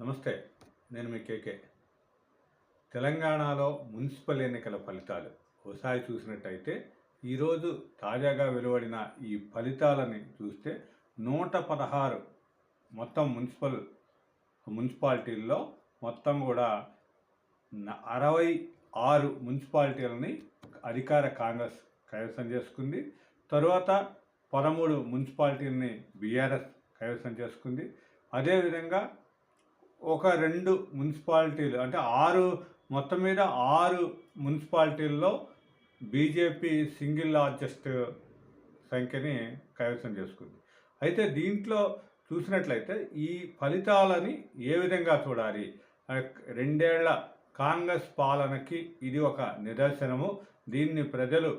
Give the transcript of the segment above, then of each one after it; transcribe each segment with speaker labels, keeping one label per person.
Speaker 1: నమస్తే నేను మీ కేకే. తెలంగాణలో మున్సిపల్ ఎన్నికల ఫలితాలు ఒకసారి చూసినట్టయితే ఈరోజు తాజాగా వెలువడిన ఈ ఫలితాలని చూస్తే నూట పదహారు మొత్తం మున్సిపల్ మున్సిపాలిటీల్లో మొత్తం కూడా అరవై ఆరు మున్సిపాలిటీలని అధికార కాంగ్రెస్ కైవసం చేసుకుంది. తరువాత పదమూడు మున్సిపాలిటీలని బీఆర్ఎస్ కైవసం చేసుకుంది. అదేవిధంగా ఒక రెండు మున్సిపాలిటీలు అంటే ఆరు మొత్తం మీద ఆరు మున్సిపాలిటీల్లో బీజేపీ సింగిల్ లార్జెస్ట్ సంఖ్యని కైవసం చేసుకుంది. అయితే దీంట్లో చూసినట్లయితే ఈ ఫలితాలని ఏ విధంగా చూడాలి? రెండేళ్ళ కాంగ్రెస్ పాలనకి ఇది ఒక నిదర్శనము. దీన్ని ప్రజలు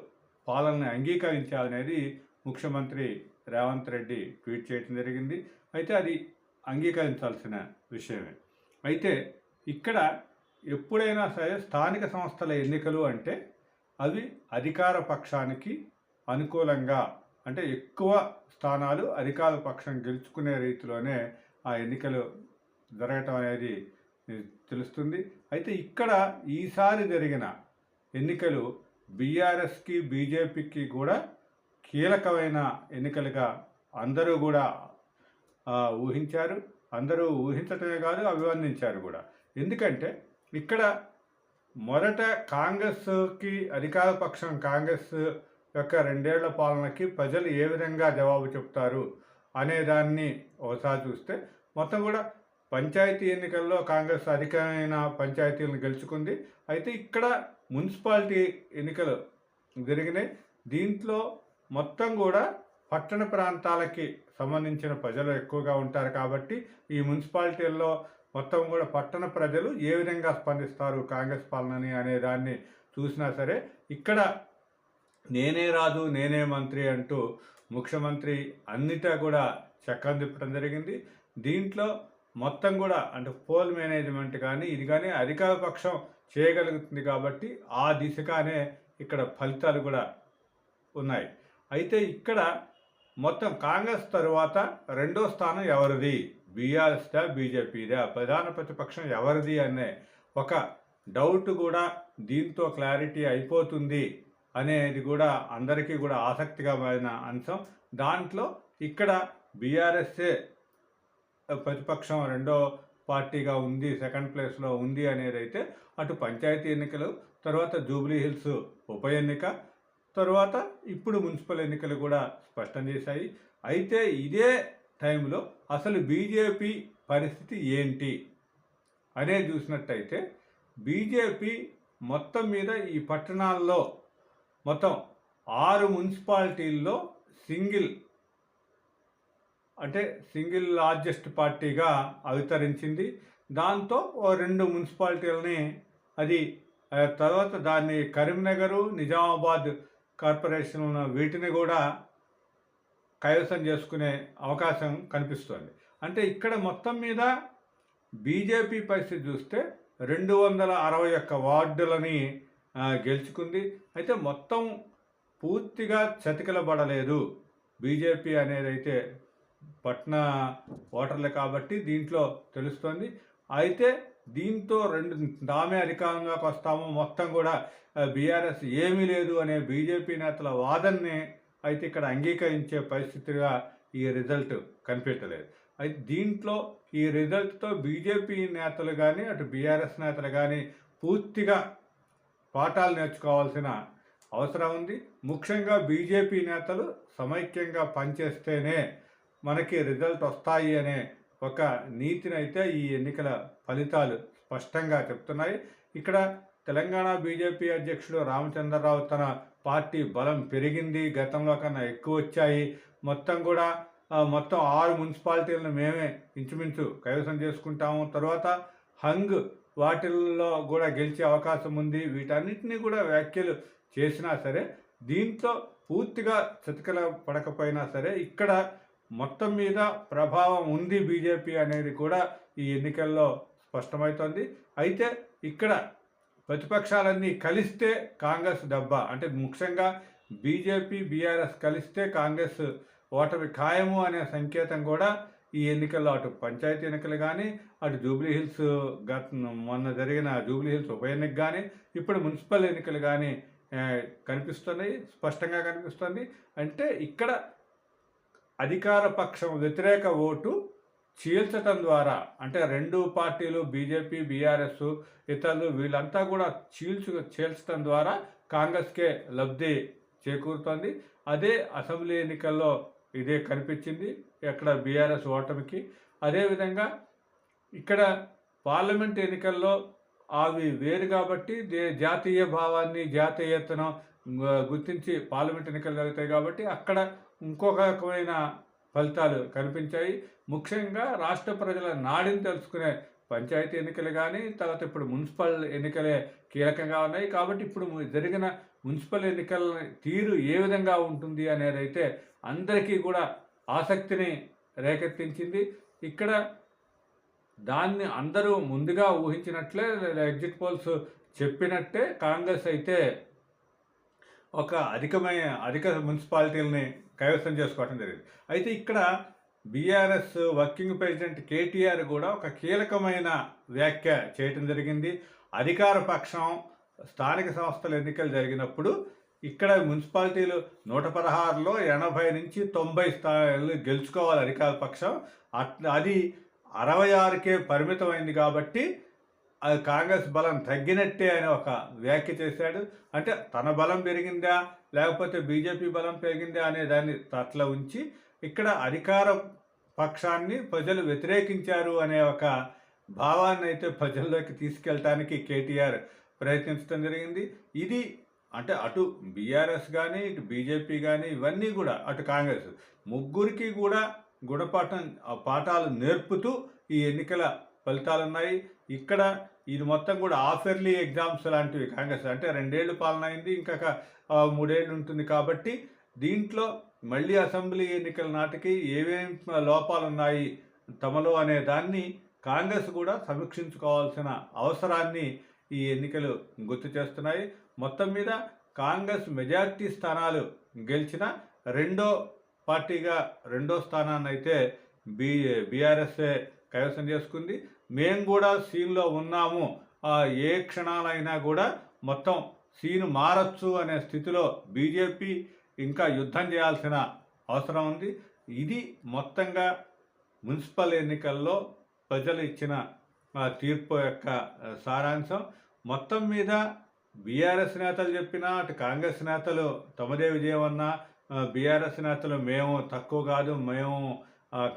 Speaker 1: పాలనని అంగీకరించాలనేది ముఖ్యమంత్రి రేవంత్ రెడ్డి ట్వీట్ చేయడం జరిగింది. అయితే అది అంగీకరించాల్సిన విషయమే. అయితే ఇక్కడ ఎప్పుడైనా సరే స్థానిక సంస్థల ఎన్నికలు అంటే అవి అధికార పక్షానికి అనుకూలంగా అంటే ఎక్కువ స్థానాలు అధికార పక్షం గెలుచుకునే రీతిలోనే ఆ ఎన్నికలు జరగటం అనేది తెలుస్తుంది. అయితే ఇక్కడ ఈసారి జరిగిన ఎన్నికలు బీఆర్ఎస్కి బీజేపీకి కూడా కీలకమైన ఎన్నికలుగా అందరూ కూడా ఊహించారు. అందరూ ఊహించటమే కాదు అభివర్ణించారు కూడా. ఎందుకంటే ఇక్కడ మొదట కాంగ్రెస్కి అధికార పక్షం కాంగ్రెస్ యొక్క రెండేళ్ళ పాలనకి ప్రజలు ఏ విధంగా జవాబు చెప్తారు అనే దాన్ని ఒకసారి చూస్తే మొత్తం కూడా పంచాయతీ ఎన్నికల్లో కాంగ్రెస్ అధికమైన పంచాయతీలను గెలుచుకుంది. అయితే ఇక్కడ మున్సిపాలిటీ ఎన్నికలు జరిగినాయి. దీంట్లో మొత్తం కూడా పట్టణ ప్రాంతాలకి సంబంధించిన ప్రజలు ఎక్కువగా ఉంటారు కాబట్టి ఈ మున్సిపాలిటీల్లో మొత్తం కూడా పట్టణ ప్రజలు ఏ విధంగా స్పందిస్తారు కాంగ్రెస్ పాలనని అనే దాన్ని చూసినా సరే ఇక్కడ నేనే రాజు నేనే మంత్రి అంటూ ముఖ్యమంత్రి అన్నిటా కూడా చక్రం తిప్పడం జరిగింది. దీంట్లో మొత్తం కూడా అంటే పోల్ మేనేజ్మెంట్ కానీ ఇది కానీ అధికార పక్షం చేయగలుగుతుంది కాబట్టి ఆ దిశగానే ఇక్కడ ఫలితాలు కూడా ఉన్నాయి. అయితే ఇక్కడ మొత్తం కాంగ్రెస్ తరువాత రెండో స్థానం ఎవరిది? బీఆర్ఎస్దా బీజేపీదా ప్రధాన ప్రతిపక్షం ఎవరిది అనే ఒక డౌట్ కూడా దీంతో క్లారిటీ అయిపోతుంది అనేది కూడా అందరికీ కూడా ఆసక్తికరమైన అంశం. దాంట్లో ఇక్కడ బీఆర్ఎస్ఏ ప్రతిపక్షం రెండో పార్టీగా ఉంది సెకండ్ ప్లేస్లో ఉంది అనేది అయితే అటు పంచాయతీ ఎన్నికలు తర్వాత జూబ్లీ హిల్స్ ఉప ఎన్నిక తరువాత ఇప్పుడు మున్సిపల్ ఎన్నికలు కూడా స్పష్టం చేశాయి. అయితే ఇదే టైంలో అసలు బీజేపీ పరిస్థితి ఏంటి అనేది చూసినట్టయితే బీజేపీ మొత్తం మీద ఈ పట్టణాల్లో మొత్తం ఆరు మున్సిపాలిటీల్లో సింగిల్ అంటే సింగిల్ లార్జెస్ట్ పార్టీగా అవతరించింది. దాంతో ఓ రెండు మున్సిపాలిటీలని అది తర్వాత దాన్ని కరీంనగరు నిజామాబాద్ కార్పొరేషన్ ఉన్న వీటిని కూడా కైవసం చేసుకునే అవకాశం కనిపిస్తుంది. అంటే ఇక్కడ మొత్తం మీద బీజేపీ పరిస్థితి చూస్తే రెండు వందల అరవై ఒక్క వార్డులని గెలుచుకుంది. అయితే మొత్తం పూర్తిగా చతికిలబడలేదు బీజేపీ అనేది అయితే పట్న ఓటర్లే కాబట్టి దీంట్లో తెలుస్తోంది. అయితే దీంతో రెండు తామే అధికారంలోకి వస్తాము. మొత్తం కూడా బీఆర్ఎస్ ఏమీ లేదు అనే బీజేపీ నేతల వాదనని అయితే ఇక్కడ అంగీకరించే పరిస్థితిగా ఈ రిజల్ట్ కనిపించలేదు అయితే దీంట్లో ఈ రిజల్ట్తో బీజేపీ నేతలు కానీ అటు బీఆర్ఎస్ నేతలు కానీ పూర్తిగా పాఠాలు నేర్చుకోవాల్సిన అవసరం ఉంది. ముఖ్యంగా బీజేపీ నేతలు సమైక్యంగా పనిచేస్తేనే మనకి రిజల్ట్ వస్తాయి అనే ఒక నీతిని అయితే ఈ ఎన్నికల ఫలితాలు స్పష్టంగా చెప్తున్నాయి. ఇక్కడ తెలంగాణ బీజేపీ అధ్యక్షుడు రామచంద్రరావు తన పార్టీ బలం పెరిగింది గతంలో కన్నా ఎక్కువ వచ్చాయి. మొత్తం కూడా మొత్తం ఆరు మున్సిపాలిటీలను మేమే ఇంచుమించు కైవసం చేసుకుంటాము. తర్వాత హంగ్ వాటిల్లో కూడా గెలిచే అవకాశం ఉంది. వీటన్నిటిని కూడా వ్యాఖ్యలు చేసినా సరే దీంట్లో పూర్తిగా చతికల పడకపోయినా సరే ఇక్కడ మొత్తం మీద ప్రభావం ఉంది బీజేపీ అనేది కూడా ఈ ఎన్నికల్లో స్పష్టమవుతోంది. అయితే ఇక్కడ ప్రతిపక్షాలన్నీ కలిస్తే కాంగ్రెస్ డబ్బా అంటే ముఖ్యంగా బీజేపీ బీఆర్ఎస్ కలిస్తే కాంగ్రెస్ ఓటమి ఖాయము అనే సంకేతం కూడా ఈ ఎన్నికల్లో అటు పంచాయతీ ఎన్నికలు కానీ అటు జూబ్లీహిల్స్ గత మొన్న జరిగిన జూబ్లీహిల్స్ ఉప ఎన్నిక కానీ ఇప్పుడు మున్సిపల్ ఎన్నికలు కానీ కనిపిస్తున్నాయి స్పష్టంగా కనిపిస్తుంది అంటే ఇక్కడ అధికార పక్షం వ్యతిరేక ఓటు చీల్చటం ద్వారా అంటే రెండు పార్టీలు బీజేపీ బీఆర్ఎస్ ఇతరులు వీళ్ళంతా కూడా చీల్చు చీల్చడం ద్వారా కాంగ్రెస్కే లబ్ధి చేకూరుతోంది. అదే అసెంబ్లీ ఎన్నికల్లో ఇదే కనిపించింది ఎక్కడ బీఆర్ఎస్ ఓటమికి. అదేవిధంగా ఇక్కడ పార్లమెంట్ ఎన్నికల్లో అవి వేరు కాబట్టి దే- జాతీయ భావాన్ని జాతీయతను గుర్తించి పార్లమెంట్ ఎన్నికలు జరుగుతాయి కాబట్టి అక్కడ ఇంకొక రకమైన ఫలితాలు కనిపించాయి. ముఖ్యంగా రాష్ట్ర ప్రజల నాడిని తెలుసుకునే పంచాయతీ ఎన్నికలు కానీ తర్వాత ఇప్పుడు మున్సిపల్ ఎన్నికలే కీలకంగా ఉన్నాయి. కాబట్టి ఇప్పుడు జరిగిన మున్సిపల్ ఎన్నికల తీరు ఏ విధంగా ఉంటుంది అనేది అయితే అందరికీ కూడా ఆసక్తిని రేకెత్తించింది. ఇక్కడ దాన్ని అందరూ ముందుగా ఊహించినట్లే ఎగ్జిట్ పోల్స్ చెప్పినట్టే కాంగ్రెస్ అయితే ఒక అధికమైన అధిక మున్సిపాలిటీలని కైవసం చేసుకోవటం జరిగింది. అయితే ఇక్కడ బీఆర్ఎస్ వర్కింగ్ ప్రెసిడెంట్ కేటీఆర్ కూడా ఒక కీలకమైన వ్యాఖ్య చేయటం జరిగింది. అధికార పక్షం స్థానిక సంస్థల ఎన్నికలు జరిగినప్పుడు ఇక్కడ మున్సిపాలిటీలు నూట పదహారులో ఎనభై నుంచి తొంభై స్థాయిలు గెలుచుకోవాలి అధికార పక్షం. అట్ అది అరవై ఆరుకే పరిమితమైంది కాబట్టి అది కాంగ్రెస్ బలం తగ్గినట్టే అని ఒక వ్యాఖ్య చేశాడు. అంటే తన బలం పెరిగిందా? లేకపోతే బీజేపీ బలం పెరిగింది అనే దాన్ని తట్ల ఉంచి ఇక్కడ అధికార పక్షాన్ని ప్రజలు వ్యతిరేకించారు అనే ఒక భావాన్ని అయితే ప్రజల్లోకి తీసుకెళ్ళటానికి కేటీఆర్ ప్రయత్నించడం జరిగింది. ఇది అంటే అటు బీఆర్ఎస్ కానీ ఇటు బీజేపీ కానీ ఇవన్నీ కూడా అటు కాంగ్రెస్ ముగ్గురికి కూడా గుణపాఠం ఆ పాఠాలు నేర్పుతూ ఈ ఎన్నికల ఫలితాలు ఉన్నాయి ఇక్కడ ఇది మొత్తం కూడా ఆఫర్లీ ఎగ్జామ్స్ లాంటివి. కాంగ్రెస్ అంటే రెండేళ్ళు పాలన అయింది ఇంకా మూడేళ్ళు ఉంటుంది కాబట్టి దీంట్లో మళ్ళీ అసెంబ్లీ ఎన్నికల నాటికి ఏమేం లోపాలు ఉన్నాయి తమలో అనే దాన్ని కాంగ్రెస్ కూడా సమీక్షించుకోవాల్సిన అవసరాన్ని ఈ ఎన్నికలు గుర్తు చేస్తున్నాయి. మొత్తం మీద కాంగ్రెస్ మెజార్టీ స్థానాలు గెలిచిన రెండో పార్టీగా రెండో స్థానాన్ని అయితే బీ బీఆర్ఎస్ఏ కైవసం చేసుకుంది. మేము కూడా సీన్లో ఉన్నాము. ఏ క్షణాలైనా కూడా మొత్తం సీన్ మారచ్చు అనే స్థితిలో బీజేపీ ఇంకా యుద్ధం చేయాల్సిన అవసరం ఉంది. ఇది మొత్తంగా మున్సిపల్ ఎన్నికల్లో ప్రజలు ఇచ్చిన తీర్పు యొక్క సారాంశం. మొత్తం మీద బీఆర్ఎస్ నేతలు చెప్పినా అటు కాంగ్రెస్ నేతలు తమదే విజయం అన్నా బీఆర్ఎస్ నేతలు మేము తక్కువ కాదు మేము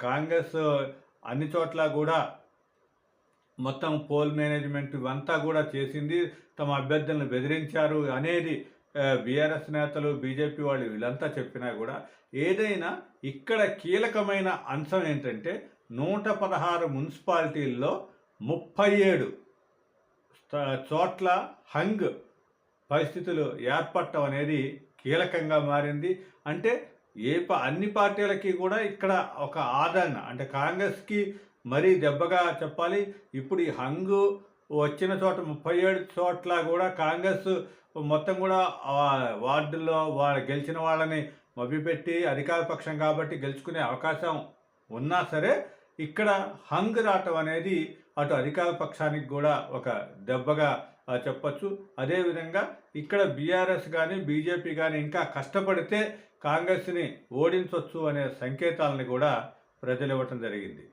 Speaker 1: కాంగ్రెస్ అన్ని చోట్ల కూడా మొత్తం పోల్ మేనేజ్మెంట్ ఇవంతా కూడా చేసింది. తమ అభ్యర్థులను బెదిరించారు. అనేది బీఆర్ఎస్ నేతలు బీజేపీ వాళ్ళు వీళ్ళంతా చెప్పినా కూడా ఏదైనా ఇక్కడ కీలకమైన అంశం ఏంటంటే నూట పదహారు మున్సిపాలిటీల్లో ముప్పై ఏడు చోట్ల హంగ్ పరిస్థితులు ఏర్పడటం అనేది కీలకంగా మారింది. అంటే ఏ ప అన్ని పార్టీలకి కూడా ఇక్కడ ఒక ఆదరణ అంటే కాంగ్రెస్కి మరీ దెబ్బగా చెప్పాలి. ఇప్పుడు ఈ హంగు వచ్చిన చోట ముప్పై ఏడు చోట్ల కూడా కాంగ్రెస్ మొత్తం కూడా వార్డుల్లో వాళ్ళ గెలిచిన వాళ్ళని మభ్యపెట్టి అధికార పక్షం కాబట్టి గెలుచుకునే అవకాశం ఉన్నా సరే ఇక్కడ హంగ్ రావటం అనేది అటు అధికార పక్షానికి కూడా ఒక దెబ్బగా చెప్పచ్చు. అదేవిధంగా ఇక్కడ బీఆర్ఎస్ కానీ బీజేపీ కానీ ఇంకా కష్టపడితే కాంగ్రెస్ని ఓడించవచ్చు అనే సంకేతాలని కూడా ప్రజలు ఇవ్వటం జరిగింది.